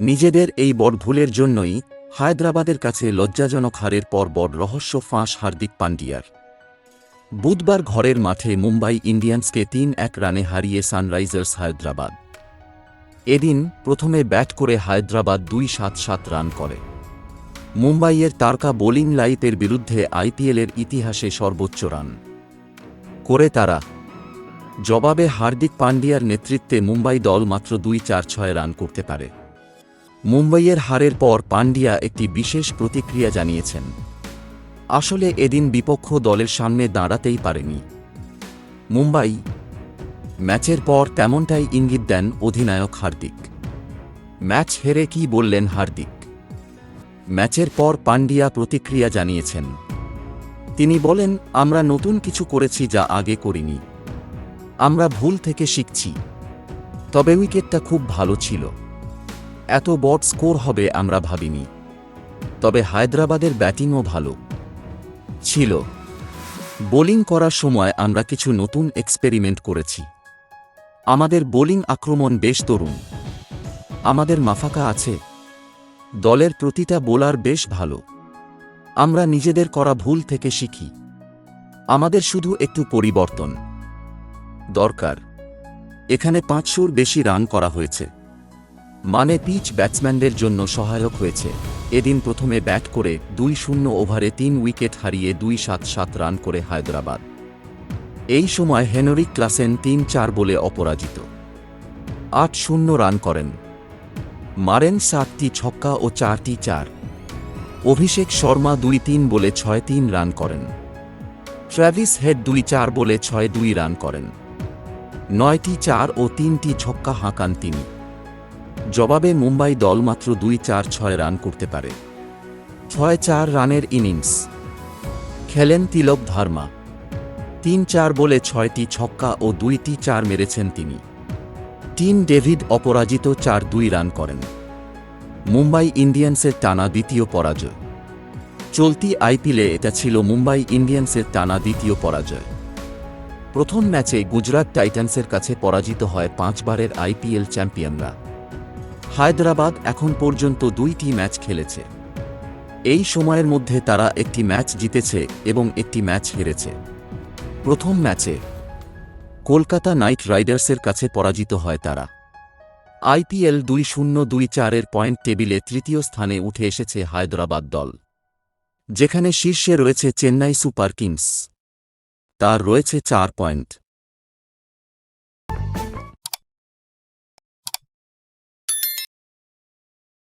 নিজেদের এই বড় ভুলের জন্যই হায়দ্রাবাদের কাছে লজ্জাজনক হারের পর বড় রহস্য ফাঁস হার্দিক পান্ডিয়ার বুধবার ঘরের মাঠে মুম্বাই ইন্ডিয়ান্সকে তিন এক রানে হারিয়ে সানরাইজার্স হায়দ্রাবাদ। এদিন প্রথমে ব্যাট করে হায়দ্রাবাদ দুই সাত সাত রান করে। মুম্বাইয়ের তারকা বোলিং লাইটের বিরুদ্ধে আইপিএলের ইতিহাসে সর্বোচ্চ রান। করে তারা। জবাবে হার্দিক পান্ডিয়ার নেতৃত্বে মুম্বাই দল মাত্র দুই চার ছয় রান করতে পারে। মুম্বাইয়ের হারের পর পান্ডিয়া একটি বিশেষ প্রতিক্রিয়া জানিয়েছেন। আসলে এদিন বিপক্ষ দলের সামনে দাঁড়াতেই পারেনি। মুম্বাই ম্যাচের পর তেমনটাই ইঙ্গিত দেন অধিনায়ক হার্দিক। ম্যাচ হেরে কি বললেন হার্দিক? ম্যাচের পর পান্ডিয়া প্রতিক্রিয়া জানিয়েছেন। তিনি বলেন, আমরা নতুন কিছু করেছি যা আগে করিনি। আমরা ভুল থেকে শিখছি। তবে উইকেটটা খুব ভালো ছিল। এত বড় স্কোর হবে আমরা ভাবিনি। তবে হায়দ্রাবাদের ব্যাটিংও ভালো। ছিল। বোলিং করার সময় আমরা কিছু নতুন এক্সপেরিমেন্ট করেছি। আমাদের বোলিং আক্রমণ বেশ তরুণ। আমাদের মাফাকা আছে। দলের প্রতিটা বোলার বেশ ভালো। আমরা নিজেদের করা ভুল থেকে শিখি। আমাদের শুধু একটু পরিবর্তন দরকার। এখানে পাঁচশোর বেশি রান করা হয়েছে। মানে পিচ ব্যাটসম্যানদের জন্য সহায়ক হয়েছে। এদিন প্রথমে ব্যাট করে দুই শূন্য ওভারে তিন উইকেট হারিয়ে দুই সাত সাত রান করে হায়দ্রাবাদ। এই সময় হেনরিক ক্লাসেন তিন চার বলে অপরাজিত। আট শূন্য রান করেন। মারেন সাতটি ছক্কা ও চারটি চার। অভিষেক শর্মা দুই তিন বলে ছয় তিন রান করেন। ট্র্যাভিস হেড দুই চার বলে ছয় দুই রান করেন। নয়টি চার ও তিনটি ছক্কা হাঁকান তিনি। জবাবে মুম্বাই দল মাত্র দুই চার ছয় রান করতে পারে। ছয় চার রানের ইনিংস। খেলেন তিলক ভার্মা। তিন চার বলে ছয়টি ছক্কা ও দুইটি চার মেরেছেন তিনি। টিম ডেভিড অপরাজিত চার দুই রান করেন। মুম্বাই ইন্ডিয়ান্সের টানা দ্বিতীয় পরাজয়। চলতি আইপিএলে এটা ছিল মুম্বাই ইন্ডিয়ান্সের টানা দ্বিতীয় পরাজয়। প্রথম ম্যাচে গুজরাট টাইটান্সের কাছে পরাজিত হয় পাঁচবারের আইপিএল চ্যাম্পিয়নরা। হায়দ্রাবাদ এখন পর্যন্ত দুইটি ম্যাচ খেলেছে। এই সময়ের মধ্যে তারা একটি ম্যাচ জিতেছে এবং একটি ম্যাচ হেরেছে। প্রথম ম্যাচে কলকাতা নাইট রাইডার্সের কাছে পরাজিত হয় তারা। আইপিএল দুই শূন্য দুই চারের পয়েন্ট টেবিলে তৃতীয় স্থানে উঠে এসেছে হায়দ্রাবাদ দল, যেখানে শীর্ষে রয়েছে চেন্নাই সুপার কিংস। তার রয়েছে চার পয়েন্ট।